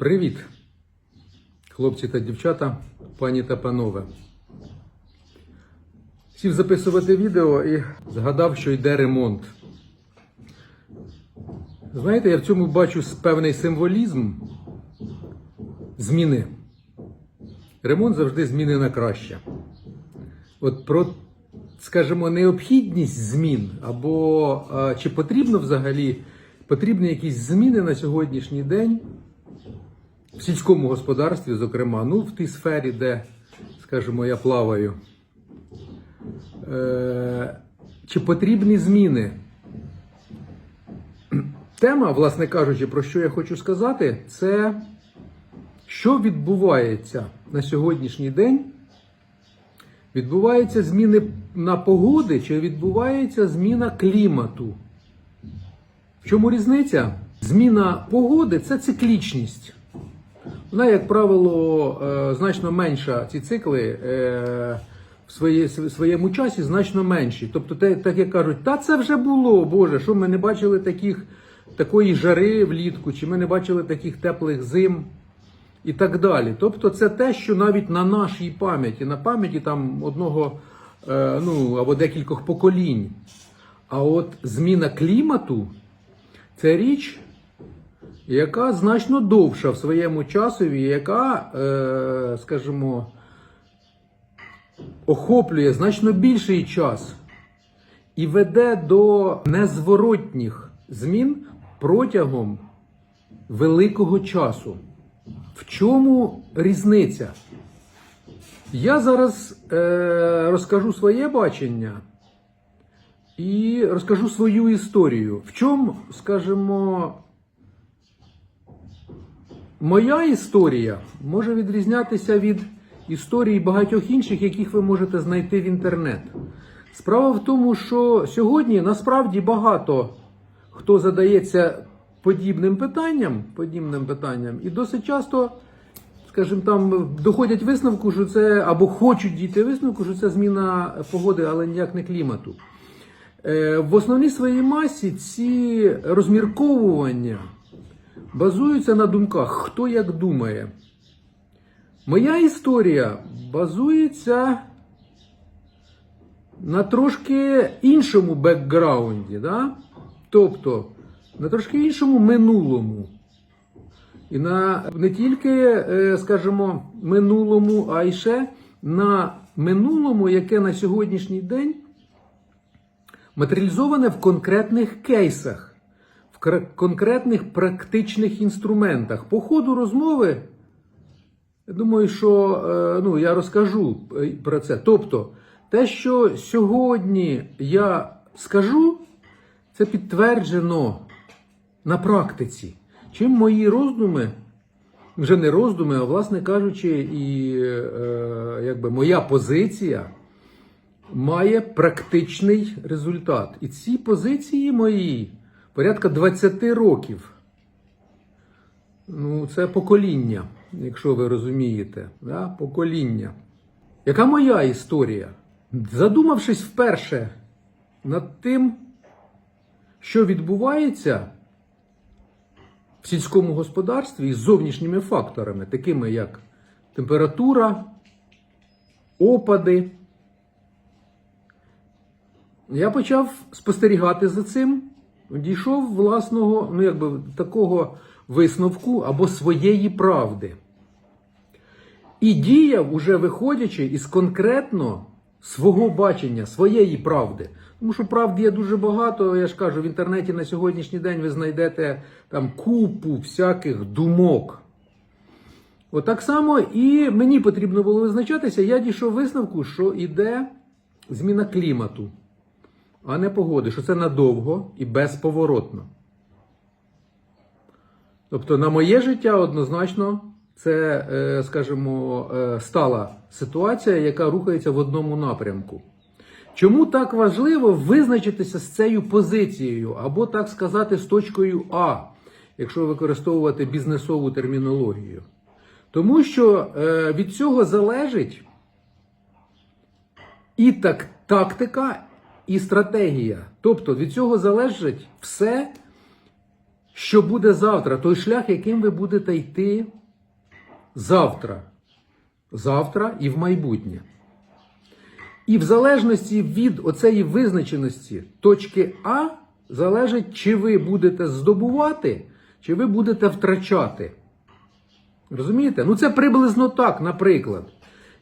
Привіт, хлопці та дівчата, пані та панове. Сів записувати відео і згадав, що йде ремонт. Знаєте, я в цьому бачу певний символізм зміни. Ремонт завжди зміни на краще. От про, скажімо, необхідність змін, або чи потрібно взагалі потрібні якісь зміни на сьогоднішній день в сільському господарстві, зокрема, ну в тій сфері, де, скажімо, я плаваю. Е, чи потрібні зміни? Тема, власне кажучи, про що я хочу сказати, це що відбувається на сьогоднішній день. Відбуваються зміни на погоди, чи відбувається зміна клімату? В чому різниця? Зміна погоди це циклічність. Вона, як правило, е, значно менша. Ці цикли е, в своє- своєму часі значно менші. Тобто, так як кажуть, та це вже було, Боже, що ми не бачили таких, такої жари влітку, чи ми не бачили таких теплих зим і так далі. Тобто, це те, що навіть на нашій пам'яті, на пам'яті там одного е, ну, або декількох поколінь. А от зміна клімату це річ, яка значно довша в своєму часові, яка, е, скажімо, охоплює значно більший час і веде до незворотніх змін протягом великого часу. В чому різниця? Я зараз е, розкажу своє бачення і розкажу свою історію. В чому, скажімо, моя історія може відрізнятися від історії багатьох інших, яких ви можете знайти в інтернет. Справа в тому, що сьогодні насправді багато хто задається подібним питанням, подібним питанням, і досить часто, скажімо, там доходять висновку, що це або хочуть дійти висновку, що це зміна погоди, але ніяк не клімату. Е, В основній своїй масі ці розмірковування базуються на думках, хто як думає. Моя історія базується на трошки іншому бекграунді, да? тобто на трошки іншому минулому. І на не тільки, е, скажімо, минулому, а й ще на минулому, яке на сьогоднішній день матеріалізоване в конкретних кейсах, конкретних практичних інструментах. По ходу розмови, я думаю, що е, ну, я розкажу е, про це. Тобто, те, що сьогодні я скажу, це підтверджено на практиці. Чим мої роздуми, вже не роздуми, а власне кажучи, і е, якби моя позиція має практичний результат. І ці позиції мої порядка 20 років. Ну, це покоління, якщо ви розумієте. Да? Покоління. Яка моя історія? Задумавшись вперше над тим, що відбувається в сільському господарстві із зовнішніми факторами, такими як температура, опади, я почав спостерігати за цим, дійшов власного, ну якби такого висновку або своєї правди. І діяв, уже виходячи із конкретно свого бачення, своєї правди. Тому що правди є дуже багато, я ж кажу, в інтернеті на сьогоднішній день ви знайдете там купу всяких думок. От так само і мені потрібно було визначатися, я дійшов висновку, що йде зміна клімату, а не погоди, що це надовго і безповоротно. Тобто, на моє життя однозначно це, е, скажімо, е, стала ситуація, яка рухається в одному напрямку. Чому так важливо визначитися з цією позицією, або так сказати, з точкою А, якщо використовувати бізнесову термінологію? Тому що е, від цього залежить і так, тактика, і стратегія. Тобто від цього залежить все, що буде завтра, той шлях, яким ви будете йти завтра. Завтра і в майбутнє. І в залежності від оцеї визначеності точки А залежить, чи ви будете здобувати, чи ви будете втрачати. Розумієте? Ну це приблизно так, наприклад.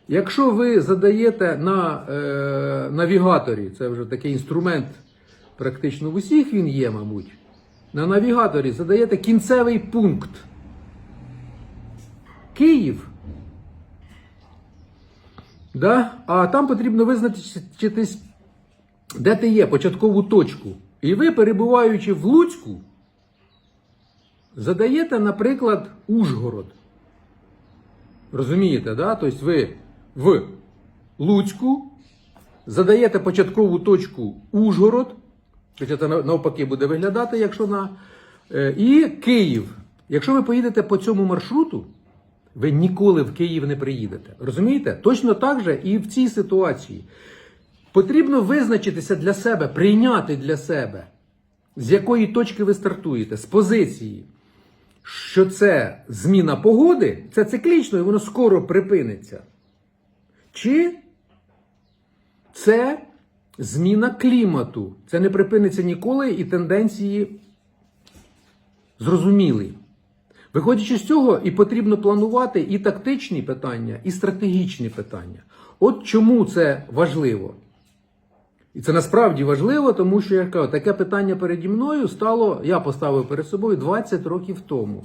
Якщо ви задаєте на е, навігаторі, це вже такий інструмент, практично в усіх він є, мабуть. На навігаторі задаєте кінцевий пункт. Київ. Да? А там потрібно визначитись, де ти є, початкову точку. І ви, перебуваючи в Луцьку, задаєте, наприклад, Ужгород. Розумієте, да? Тобто ви в Луцьку задаєте початкову точку Ужгород, хоча це навпаки буде виглядати, якщо на. е, І Київ. Якщо ви поїдете по цьому маршруту, ви ніколи в Київ не приїдете. Розумієте? Точно так же і в цій ситуації. Потрібно визначитися для себе, прийняти для себе, з якої точки ви стартуєте, з позиції, що це зміна погоди, це циклічно і воно скоро припиниться. Чи це зміна клімату. Це не припиниться ніколи і тенденції зрозумілі. Виходячи з цього, і потрібно планувати і тактичні питання, і стратегічні питання. От чому це важливо. І це насправді важливо, тому що я кажу, таке питання переді мною стало, я поставив перед собою 20 років тому.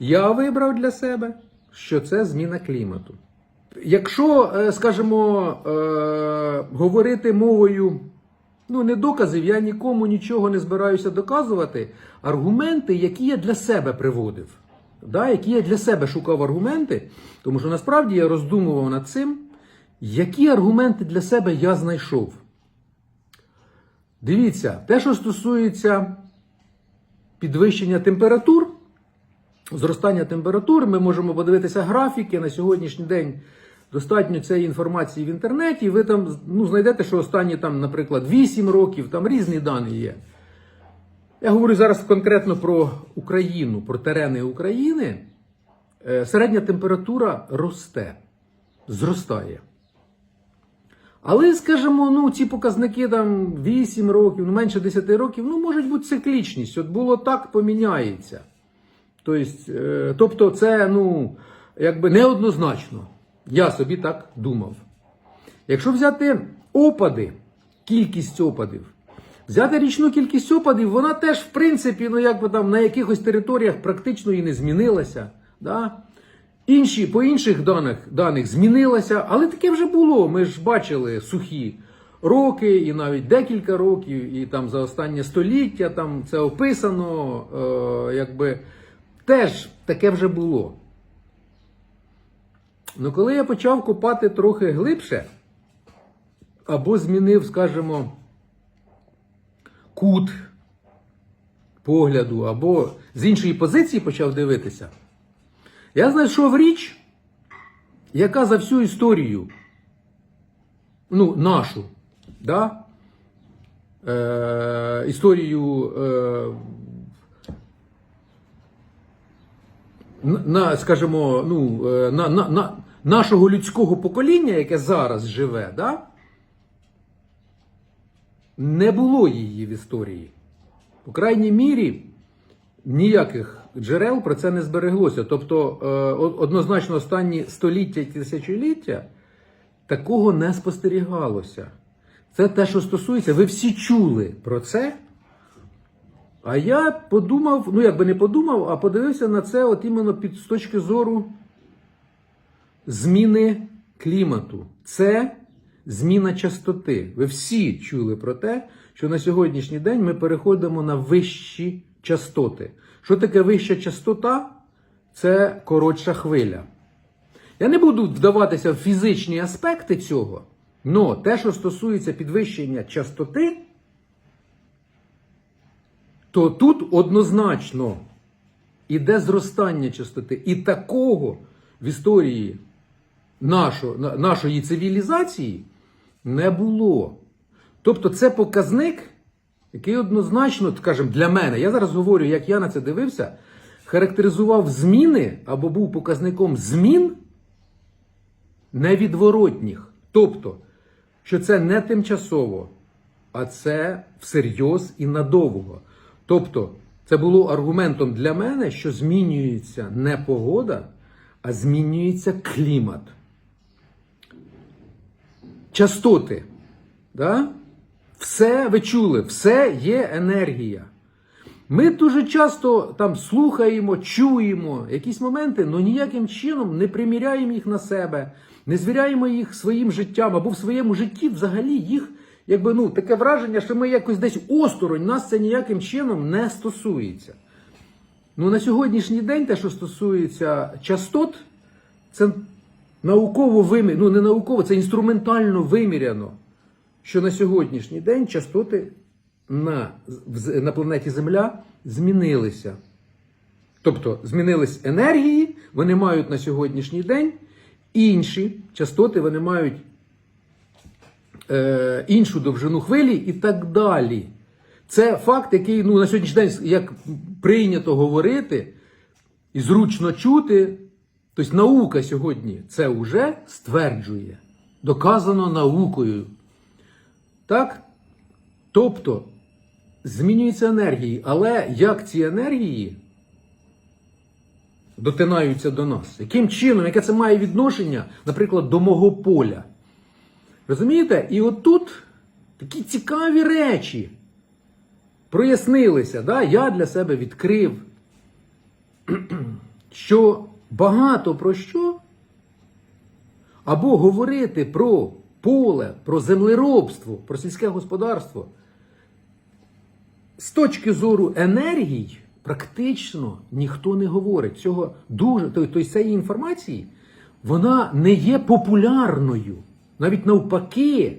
Я вибрав для себе, що це зміна клімату. Якщо, е, скажімо, е, говорити мовою ну, не доказів, я нікому нічого не збираюся доказувати. Аргументи, які я для себе приводив, да, які я для себе шукав аргументи, тому що насправді я роздумував над цим, які аргументи для себе я знайшов. Дивіться, те, що стосується підвищення температур, зростання температур, ми можемо подивитися графіки на сьогоднішній день. Достатньо цієї інформації в інтернеті. Ви там ну, знайдете, що останні, там, наприклад, 8 років, там різні дані є. Я говорю зараз конкретно про Україну, про терени України. Е, Середня температура росте, зростає. Але, скажімо, ну, ці показники там 8 років, ну менше 10 років, ну, може бути циклічність. От було так, поміняється. Тобто, е, тобто це ну, якби неоднозначно. Я собі так думав. Якщо взяти опади, кількість опадів, взяти річну кількість опадів, вона теж, в принципі, ну, якби там на якихось територіях практично і не змінилася. Да? Інші, по інших даних, даних змінилася, але таке вже було. Ми ж бачили сухі роки, і навіть декілька років, і там за останнє століття там це описано, е, якби теж таке вже було. Ну, коли я почав копати трохи глибше, або змінив, скажімо, кут погляду, або з іншої позиції почав дивитися, я знайшов річ, яка за всю історію, ну, нашу, да? е, історію е, на- скажімо, ну, е, на, на, на, нашого людського покоління, яке зараз живе, да? не було її в історії. По крайній мірі, ніяких джерел про це не збереглося. Тобто, е, однозначно, останні століття і тисячоліття такого не спостерігалося. Це те, що стосується, ви всі чули про це. А я подумав, ну як би не подумав, а подивився на це от іменно під, з точки зору зміни клімату. Це зміна частоти. Ви всі чули про те, що на сьогоднішній день ми переходимо на вищі частоти. Що таке вища частота? Це коротша хвиля. Я не буду вдаватися в фізичні аспекти цього, але те, що стосується підвищення частоти, то тут однозначно іде зростання частоти. І такого в історії нашо- нашої цивілізації не було. Тобто це показник, який однозначно, скажімо, для мене, я зараз говорю, як я на це дивився, характеризував зміни або був показником змін невідворотніх. Тобто, що це не тимчасово, а це всерйоз і надовго. Тобто, це було аргументом для мене, що змінюється не погода, а змінюється клімат. Частоти. Да? Все ви чули, все є енергія. Ми дуже часто там слухаємо, чуємо якісь моменти, але ніяким чином не приміряємо їх на себе, не звіряємо їх своїм життям або в своєму житті взагалі їх, якби ну таке враження, що ми якось десь осторонь, нас це ніяким чином не стосується. Ну на сьогоднішній день, те, що стосується частот, це науково вимір, ну не науково, це інструментально виміряно, що на сьогоднішній день частоти на, на планеті Земля змінилися. Тобто змінились енергії, вони мають на сьогоднішній день інші частоти, вони мають е, іншу довжину хвилі і так далі. Це факт, який ну, на сьогоднішній день, як прийнято говорити і зручно чути, тобто наука сьогодні це вже стверджує, доказано наукою. Так? Тобто змінюються енергії, але як ці енергії дотинаються до нас? Яким чином, яке це має відношення, наприклад, до мого поля? Розумієте? І отут такі цікаві речі прояснилися. Да? Я для себе відкрив, що багато про що або говорити про поле, про землеробство, про сільське господарство з точки зору енергій практично ніхто не говорить. Цього дуже, тобто цієї інформації вона не є популярною. Навіть навпаки,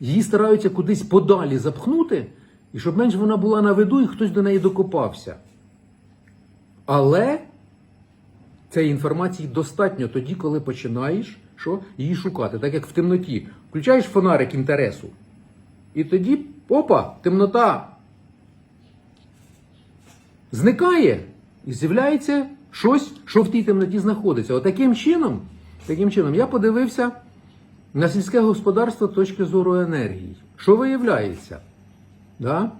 її стараються кудись подалі запхнути, і щоб менш вона була на виду, і хтось до неї докопався. Але цієї інформації достатньо тоді, коли починаєш що, її шукати, так як в темноті. Включаєш фонарик інтересу. І тоді, опа, темнота зникає і з'являється щось, що в тій темноті знаходиться. Отаким чином, таким чином я подивився на сільське господарство точки зору енергії. Що виявляється? Да?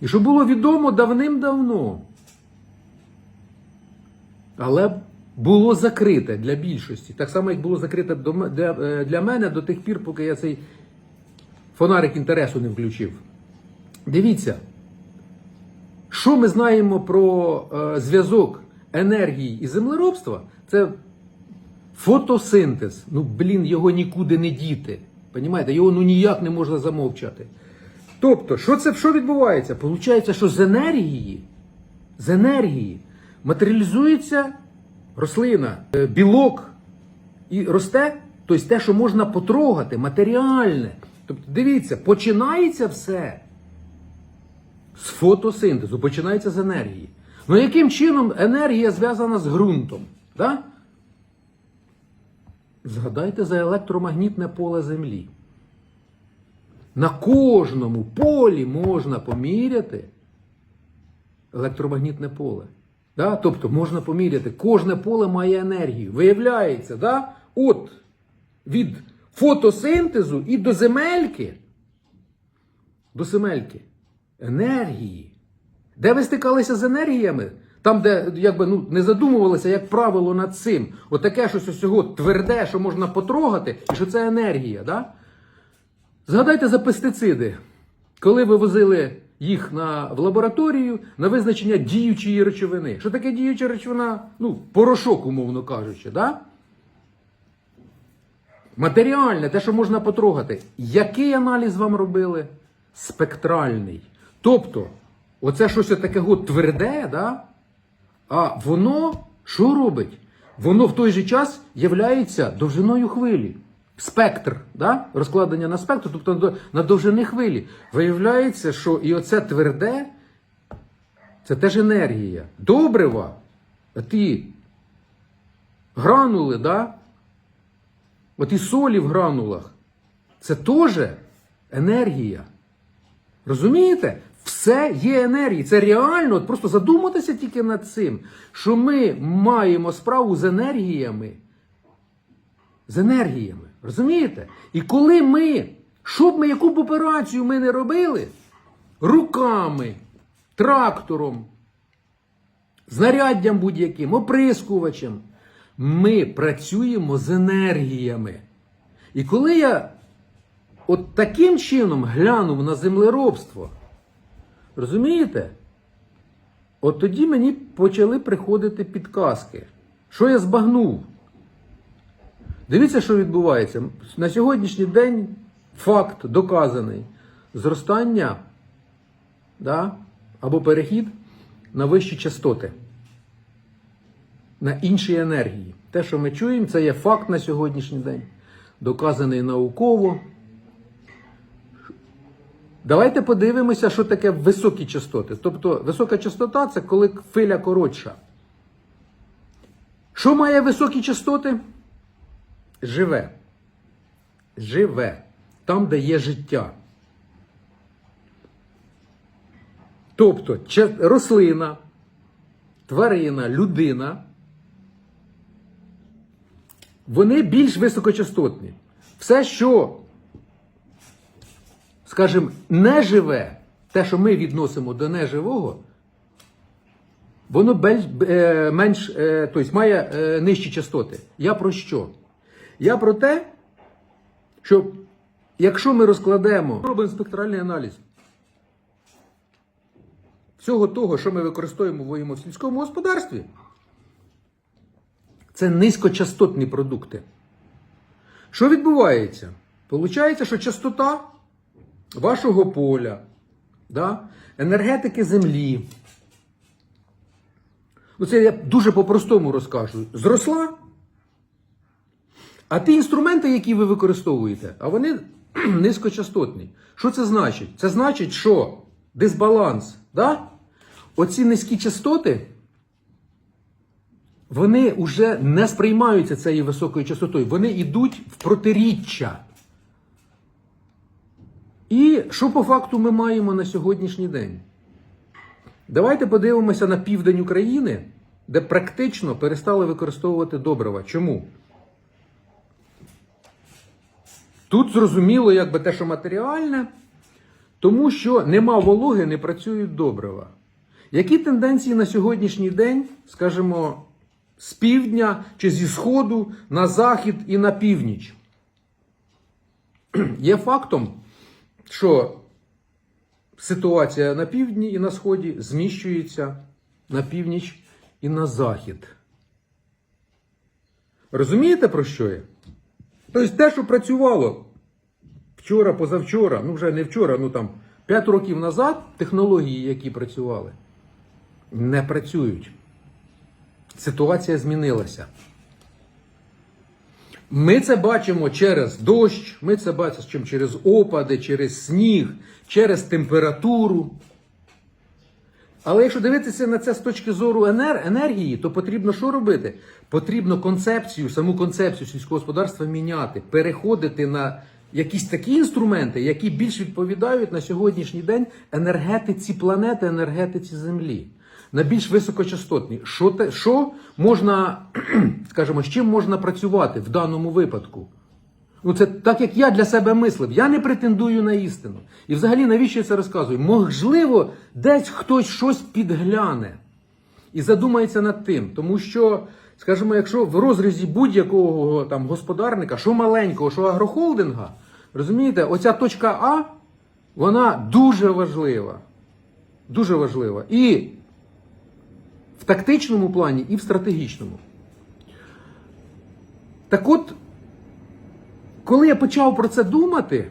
І що було відомо давним-давно. Але було закрите для більшості. Так само, як було закрите для, е, для мене до тих пір, поки я цей фонарик інтересу не включив. Дивіться, що ми знаємо про е, зв'язок енергії і землеробства? Це фотосинтез. Ну, блін, його нікуди не діти. Понімаєте? Його ну ніяк не можна замовчати. Тобто, що це що відбувається? Получається, що з енергії, з енергії матеріалізується рослина, е, білок і росте, тобто те, що можна потрогати, матеріальне. Тобто, дивіться, починається все з фотосинтезу, починається з енергії. Ну яким чином енергія зв'язана з ґрунтом? Да? Згадайте за електромагнітне поле Землі. На кожному полі можна поміряти електромагнітне поле. Да? Тобто можна поміряти, кожне поле має енергію. Виявляється, да? от від фотосинтезу і до земельки, до земельки енергії. Де ви стикалися з енергіями? Там, де якби, ну, не задумувалися, як правило, над цим. Отаке щось усього тверде, що можна потрогати, і що це енергія. Да? Згадайте за пестициди. Коли ви возили їх на, в лабораторію на визначення діючої речовини. Що таке діюча речовина? Ну, порошок, умовно кажучи, да? Матеріальне, те, що можна потрогати. Який аналіз вам робили? Спектральний. Тобто, оце щось таке тверде, да? А воно що робить? Воно в той же час являється довжиною хвилі. Спектр, да? розкладення на спектр, тобто на довжини хвилі. Виявляється, що і оце тверде це теж енергія. Добрива, ті гранули, да? оті солі в гранулах, це теж енергія. Розумієте? Все є енергії. Це реально, от просто задуматися тільки над цим, що ми маємо справу з енергіями. З енергіями. Розумієте? І коли ми, що б ми, яку б операцію ми не робили, руками, трактором, знаряддям будь-яким, оприскувачем, ми працюємо з енергіями. І коли я от таким чином глянув на землеробство, розумієте? От тоді мені почали приходити підказки. Що я збагнув? Дивіться, що відбувається. На сьогоднішній день факт доказаний зростання да, або перехід на вищі частоти, на інші енергії. Те, що ми чуємо, це є факт на сьогоднішній день, доказаний науково. Давайте подивимося, що таке високі частоти. Тобто висока частота це коли хвиля коротша. Що має високі частоти? Живе. Живе. Там, де є життя. Тобто рослина, тварина, людина, вони більш високочастотні. Все, що, скажімо, не живе, те, що ми відносимо до неживого, воно е, менш, тобто має е, нижчі частоти. Я про що? Я про те, що якщо ми розкладемо, робимо спектральний аналіз всього того, що ми використовуємо в сільському господарстві, це низькочастотні продукти. Що відбувається? Получається, що частота вашого поля, да, енергетики землі. Ну, це я дуже по-простому розкажу. Зросла. А ті інструменти, які ви використовуєте, а вони низькочастотні. Що це значить? Це значить, що дисбаланс, да? оці низькі частоти, вони вже не сприймаються цією високою частотою. Вони йдуть в протиріччя. І що по факту ми маємо на сьогоднішній день? Давайте подивимося на південь України, де практично перестали використовувати добрива. Чому? Тут зрозуміло, якби те, що матеріальне, тому що нема вологи, не працюють добрива. Які тенденції на сьогоднішній день, скажімо, з півдня чи зі сходу на захід і на північ? Є фактом, що ситуація на півдні і на сході зміщується на північ і на захід. Розумієте, про що я? Тобто те, що працювало вчора, позавчора, ну вже не вчора, ну там 5 років назад, технології, які працювали, не працюють. Ситуація змінилася. Ми це бачимо через дощ, ми це бачимо через опади, через сніг, через температуру. Але якщо дивитися на це з точки зору енер- енергії, то потрібно що робити? Потрібно концепцію, саму концепцію сільського господарства міняти, переходити на якісь такі інструменти, які більш відповідають на сьогоднішній день енергетиці планети, енергетиці Землі. На більш високочастотні. Що, те, що можна, скажімо, з чим можна працювати в даному випадку? Ну, це так, як я для себе мислив. Я не претендую на істину. І взагалі, навіщо я це розказую? Можливо, десь хтось щось підгляне і задумається над тим. Тому що, скажімо, якщо в розрізі будь-якого там господарника, що маленького, що агрохолдинга, розумієте, оця точка А, вона дуже важлива. Дуже важлива. І тактичному плані, і в стратегічному. Так от, коли я почав про це думати,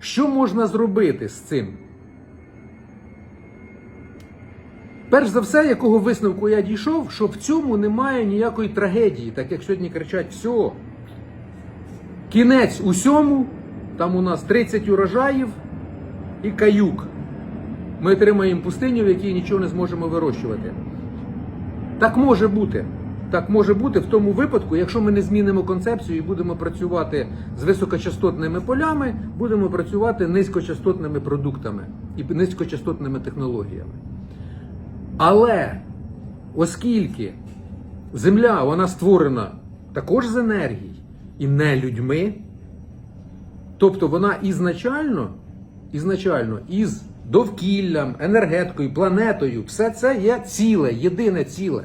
що можна зробити з цим? Перш за все, якого висновку я дійшов, що в цьому немає ніякої трагедії, так як сьогодні кричать все. Кінець усьому, там у нас 30 урожаїв і каюк. Ми отримаємо пустиню, в якій нічого не зможемо вирощувати. Так може бути. так може бути в тому випадку, якщо ми не змінимо концепцію і будемо працювати з високочастотними полями, будемо працювати низькочастотними продуктами і низькочастотними технологіями. Але оскільки Земля вона створена також з енергії і не людьми, тобто вона ізначально, ізначально із довкіллям, енергетикою, планетою, все це є ціле, єдине ціле.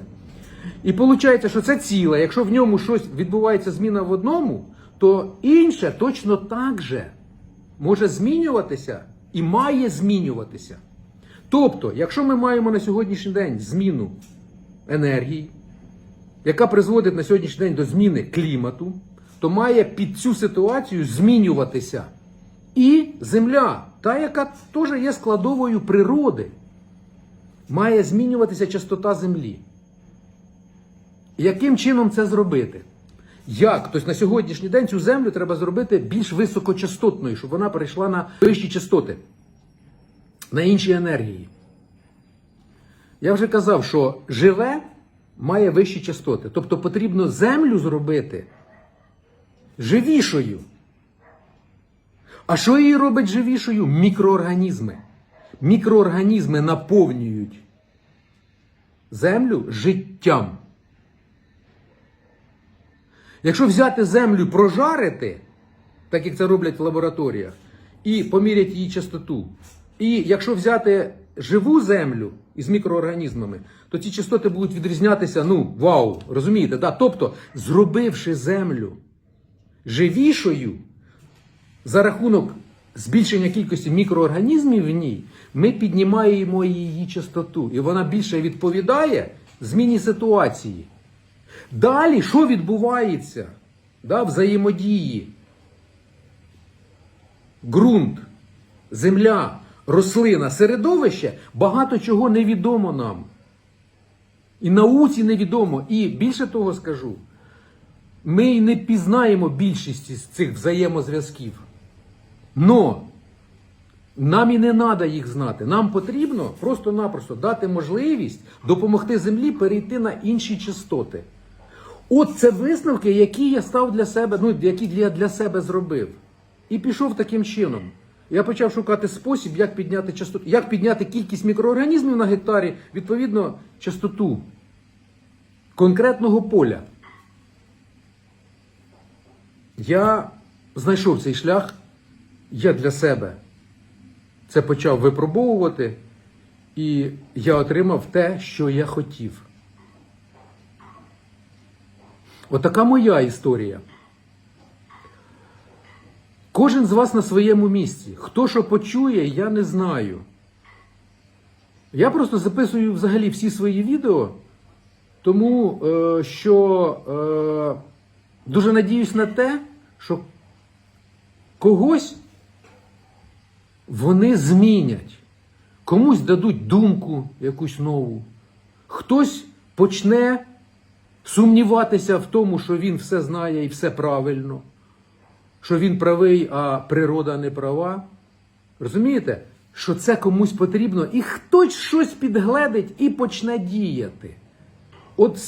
І виходить, що це ціле, якщо в ньому щось відбувається зміна в одному, то інше точно так же може змінюватися і має змінюватися. Тобто, якщо ми маємо на сьогоднішній день зміну енергії, яка призводить на сьогоднішній день до зміни клімату, то має під цю ситуацію змінюватися і Земля, та, яка теж є складовою природи, має змінюватися частота Землі. Яким чином це зробити? Як? Тобто на сьогоднішній день цю землю треба зробити більш високочастотною, щоб вона перейшла на вищі частоти, на інші енергії. Я вже казав, що живе має вищі частоти. Тобто потрібно землю зробити живішою. А що її робить живішою? Мікроорганізми. Мікроорганізми наповнюють землю життям. Якщо взяти землю, прожарити, так як це роблять в лабораторіях, і поміряти її частоту, і якщо взяти живу землю із мікроорганізмами, то ці частоти будуть відрізнятися, ну, вау, розумієте? Да? Тобто, зробивши землю живішою, за рахунок збільшення кількості мікроорганізмів в ній, ми піднімаємо її частоту, і вона більше відповідає зміні ситуації. Далі, що відбувається да, взаємодії? Ґрунт, земля, рослина, середовище багато чого невідомо нам. І науці невідомо. І більше того скажу, ми не пізнаємо більшість з цих взаємозв'язків. Но нам і не треба їх знати. Нам потрібно просто-напросто дати можливість допомогти землі перейти на інші частоти. От це висновки, які я став для себе, ну, які я для себе зробив. І пішов таким чином. Я почав шукати спосіб, як підняти частоту, як підняти кількість мікроорганізмів на гектарі, відповідно, частоту конкретного поля. Я знайшов цей шлях, я для себе це почав випробовувати, і я отримав те, що я хотів. Отака моя історія. Кожен з вас на своєму місці. Хто що почує, я не знаю. Я просто записую взагалі всі свої відео, тому е, що е, дуже надіюсь на те, що когось вони змінять, комусь дадуть думку якусь нову, хтось почне сумніватися в тому, що він все знає і все правильно, що він правий, а природа не права. Розумієте, що це комусь потрібно, і хтось щось підгледить і почне діяти. От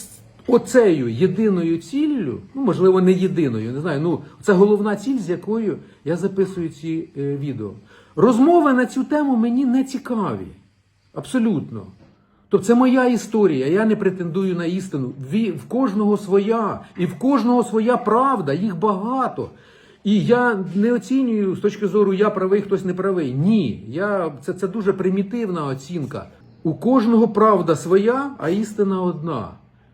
оцею єдиною ціллю, ну можливо, не єдиною, не знаю. Ну, це головна ціль, з якою я записую ці е, відео. Розмови на цю тему мені не цікаві. Абсолютно. Тобто це моя історія, я не претендую на істину. В кожного своя, і в кожного своя правда, їх багато. І я не оцінюю з точки зору я правий, хтось не правий. Ні, я, це, це дуже примітивна оцінка. У кожного правда своя, а істина одна.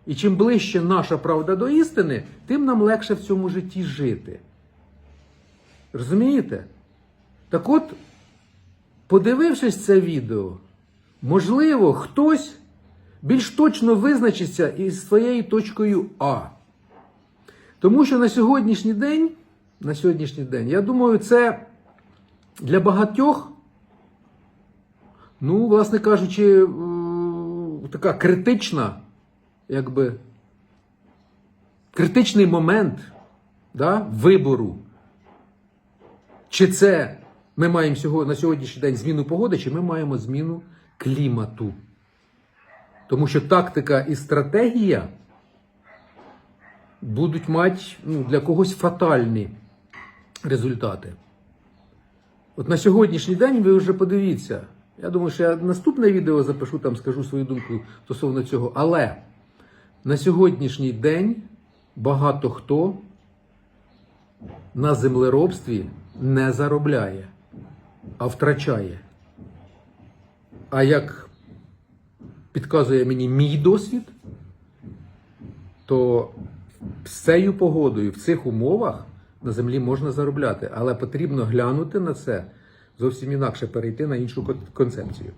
І чим ближче наша правда до істини, тим нам легше в цьому житті жити. Розумієте? Так от, подивившись це відео, можливо, хтось більш точно визначиться із своєю точкою А. Тому що на сьогоднішній день, на сьогоднішній день, я думаю, це для багатьох, ну, власне кажучи, е, така критична, якби, критичний момент да, вибору. Чи це ми маємо на сьогоднішній день зміну погоди, чи ми маємо зміну клімату? Тому що тактика і стратегія будуть мати ну, для когось фатальні результати. От на сьогоднішній день ви вже подивіться. Я думаю, що я наступне відео запишу, там скажу свою думку стосовно цього. Але на сьогоднішній день багато хто на землеробстві не заробляє, а втрачає. А як підказує мені мій досвід, то з цією погодою в цих умовах на землі можна заробляти, але потрібно глянути на це зовсім інакше, перейти на іншу концепцію.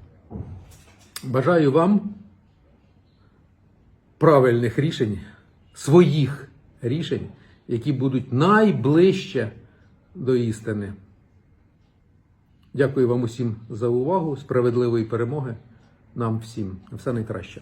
Бажаю вам правильних рішень, своїх рішень, які будуть найближче до істини. Дякую вам усім за увагу, справедливої перемоги нам всім. Все найкраще.